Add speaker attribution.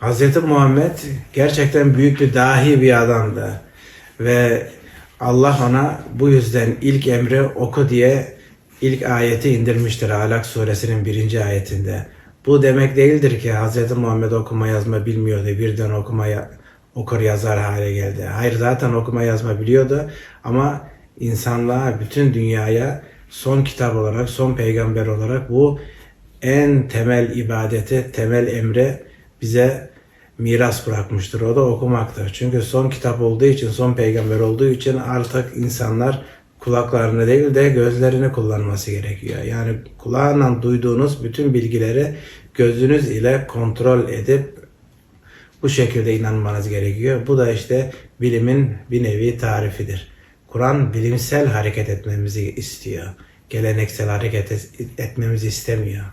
Speaker 1: Hz. Muhammed gerçekten büyük bir dahi bir adamdı. Ve Allah ona bu yüzden ilk emri oku diye ilk ayeti indirmiştir Alak suresinin birinci ayetinde. Bu demek değildir ki Hz. Muhammed okuma yazma bilmiyordu. Birden okuma okur yazar hale geldi. Hayır zaten okuma yazma biliyordu ama insanlığa, bütün dünyaya son kitap olarak, son peygamber olarak bu en temel ibadeti, temel emri bize miras bırakmıştır. O da okumaktır. Çünkü son kitap olduğu için, son peygamber olduğu için artık insanlar kulaklarını değil de gözlerini kullanması gerekiyor. Yani kulağıyla duyduğunuz bütün bilgileri gözünüz ile kontrol edip bu şekilde inanmanız gerekiyor. Bu da işte bilimin bir nevi tarifidir. Kur'an bilimsel hareket etmemizi istiyor. Geleneksel hareket et- etmemizi istemiyor.